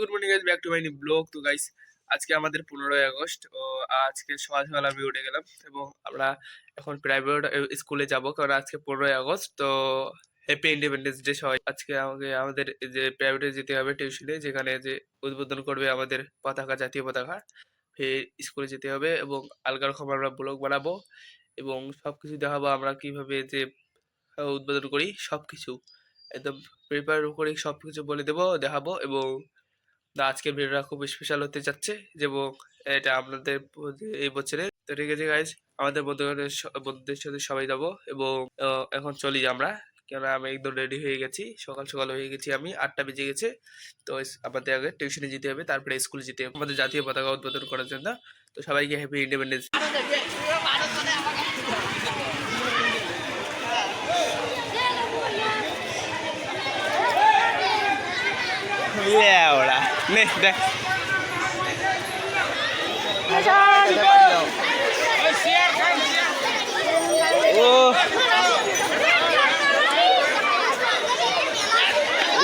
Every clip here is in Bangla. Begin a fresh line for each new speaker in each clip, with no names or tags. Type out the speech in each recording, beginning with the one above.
Good morning guys back to my new blog তো গাইস আজকে আমাদের পনেরোই আগস্ট। ও আজকে সকাল সকাল আমি উঠে গেলাম এবং আমরা এখন প্রাইভেট স্কুলে যাব, কারণ আজকে পনেরোই আগস্ট। তো হ্যাপি ইন্ডিপেন্ডেন্স ডে সবাই। আজকে আমাকে, আমাদের যে প্রাইভেটে যেতে হবে টিউশনে যেখানে যে উদ্বোধন করবে আমাদের পতাকা, জাতীয় পতাকা ফের স্কুলে যেতে হবে এবং আলগার খবর আমরা ব্লগ বানাবো এবং সব কিছু দেখাবো আমরা কীভাবে যে উদ্বোধন করি সব কিছু একদম প্রিপেয়ার করে সব কিছু বলে দেবো, দেখাবো এবং আজকের ভিডিওটা খুব স্পেশাল হতে যাচ্ছে এবং এটা আপনাদের এই বছরে। তো ঠিক আছে গাইজ আমাদের বন্ধুদের বন্ধুদের সাথে সবাই যাব এবং এখন চলি আমরা। কেননা আমি একদম রেডি হয়ে গেছি। সকাল সকাল হয়ে গেছি আমি আটটা বেজে গেছে। তো আমাদের আগে টিউশনে যেতে হবে তারপরে স্কুলে যেতে হবে। আমাদের জাতীয় পতাকা উদ্বোধন করার জন্য। তো সবাইকে হ্যাপি ইন্ডিপেন্ডেন্স ওরা। নে দেখ। ও।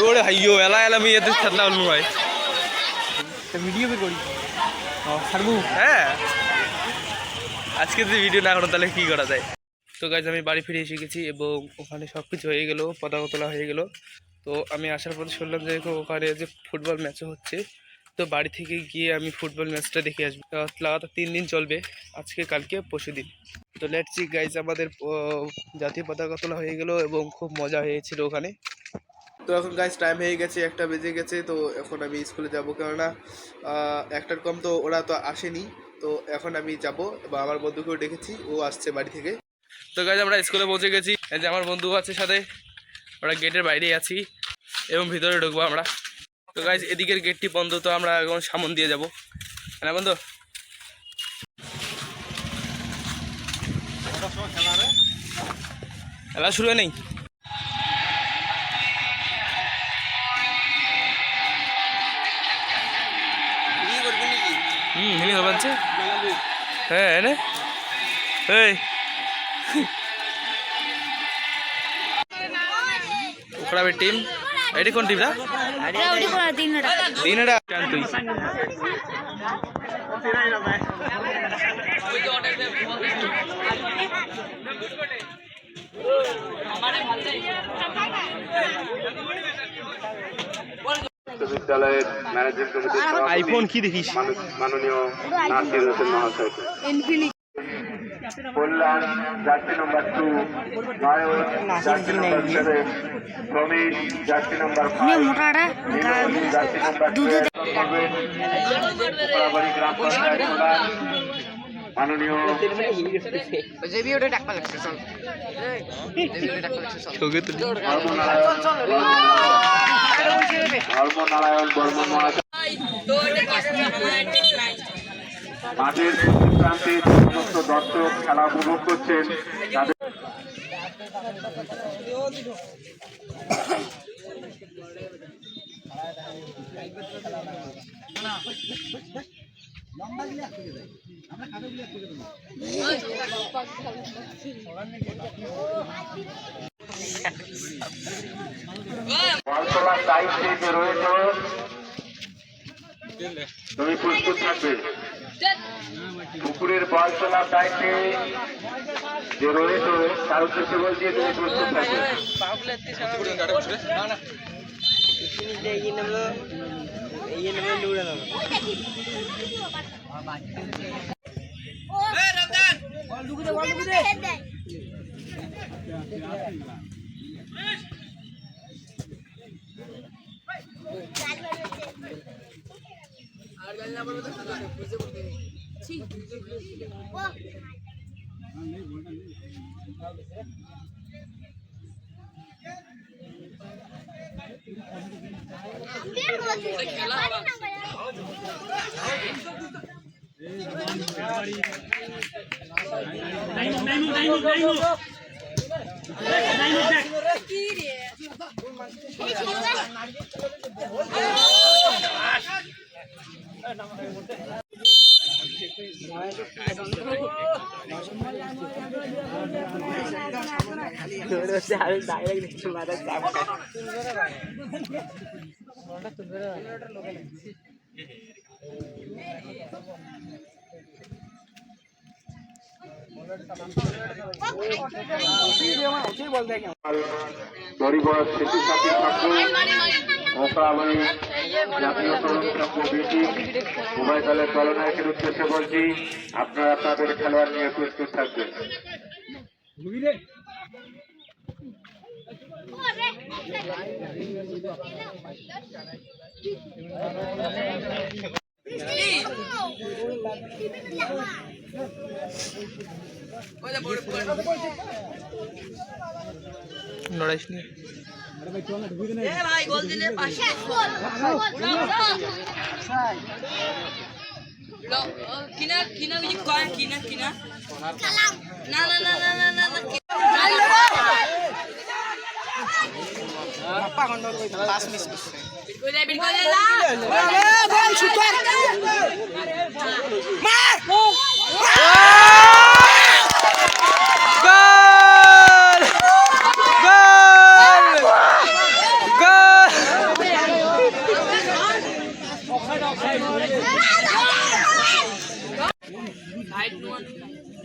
ওরে হাইয়ো এলা এলা আমি এতে ছাড়লা হল ভাই।
ভিডিও বের করি। ছাড়বো?
হ্যাঁ। আজকে যদি ভিডিও না করো তাহলে কি করা যায়? তো গাইজ আমি বাড়ি ফিরে এসে গেছি এবং ওখানে সব কিছু হয়ে গেলো পতাকা তোলা হয়ে গেলো। তো আমি আসার পরে শুনলাম যে ওখানে যে ফুটবল ম্যাচও হচ্ছে। তো বাড়ি থেকে গিয়ে আমি ফুটবল ম্যাচটা দেখে আসব। লাগাতার তিন দিন চলবে আজকে কালকে পরশু দিন। তো লেটস গাইজ আমাদের জাতীয় পতাকা তোলা হয়ে গেলো এবং খুব মজা হয়েছিল ওখানে। তো এখন গাইজ টাইম হয়ে গেছে, একটা বেজে গেছে, তো এখন আমি স্কুলে যাব। কেননা একটার কম তো ওরা তো আসেনি, তো এখন আমি যাব, বা আমার বন্ধুকেও ডেকেছি, ও আসছে বাড়ি থেকে। তো গাইজ আমরা স্কুলে পৌঁছে গেছি। এই যে আমার বন্ধু আছে সাথে, আমরা গেটের বাইরেই আছি, এবং ভিতরে ঢুকবো আমরা। তো গাইজ এদিকের গেটটি বন্ধ, তো আমরা এখন সামন দিয়ে যাব। না বন্ধু? খেলা শুরু হয় নেই? হুম, হিলি হবে আছে হ্যাঁ এনে। এই। ওকড়াবে টিম। এটি কোন টিম তিনটা। টান তুই
বিশ্ববিদ্যালয়ের ম্যানেজিং কমিটির
আইফোন কি দেখিস?
মাননীয়- নাসির হোসেন মহাশয়। কল্যাণ যাত্রী নম্বর টু নয়ন যাত্রী নম্বর সেভেন প্রমিত যাত্রী নম্বর ফাইভ যাত্রী নম্বর
দুধে
গ্রাম পঞ্চায়েত প্রধান মাননীয় ধর্মনারায়ণ বর্মন মাঠের প্রান্তে যে সমস্ত দর্শক খেলা উপভোগ করছেন তাদের রয়েছে তুমি প্রস্তুত থাকবে পুকুরের পাল তোলার দায়িত্বে যে রয়েছে তার উদ্দেশ্যে বলছি তুমি প্রস্তুত থাকবে
বুঝে ওয়ান বুঝে। আর জানি না বলতে বুঝে বুঝে ছি খেলা डायरेक्ट मारा तुझे
গরিবর শিশু সাথী ঠাকুর মোকাবাই জাতীয় তরুণ দলনায়কের উদ্দেশ্যে বলছি আপনারা আপনাদের খেলোয়াড় নিয়ে প্রস্তুত থাকবেন
লড়াইস
না না Güle bir güle la. Lan şu tak. Mar.
Gol! Gol! Gol! Gol! Gol!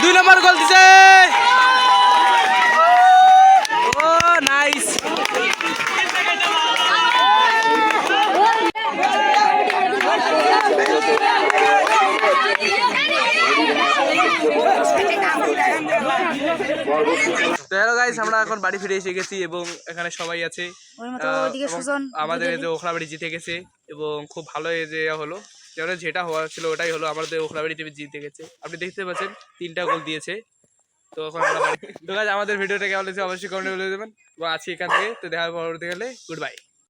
দুই নম্বর গোল দিছে ও নাইস তো হ্যালো গাইস আমরা এখন বাড়ি ফিরে এসে গেছি এবং এখানে সবাই আছে। আমাদের যে ওখলাবাড়ি জিতে গেছে এবং খুব ভালো এই যে হলো। যেমন যেটা হওয়া ছিল ওটাই হলো আমাদের ওখলাবাড়ি টিভি জিতে গেছে। আপনি দেখতে পাচ্ছেন তিনটা গোল দিয়েছে। তো এখন আমরা আমাদের ভিডিওটা কেমন লেগেছে অবশ্যই কমেন্টে বলে দেবেন আছি এখান থেকে তো দেখা পরবর্তীকালে। Good bye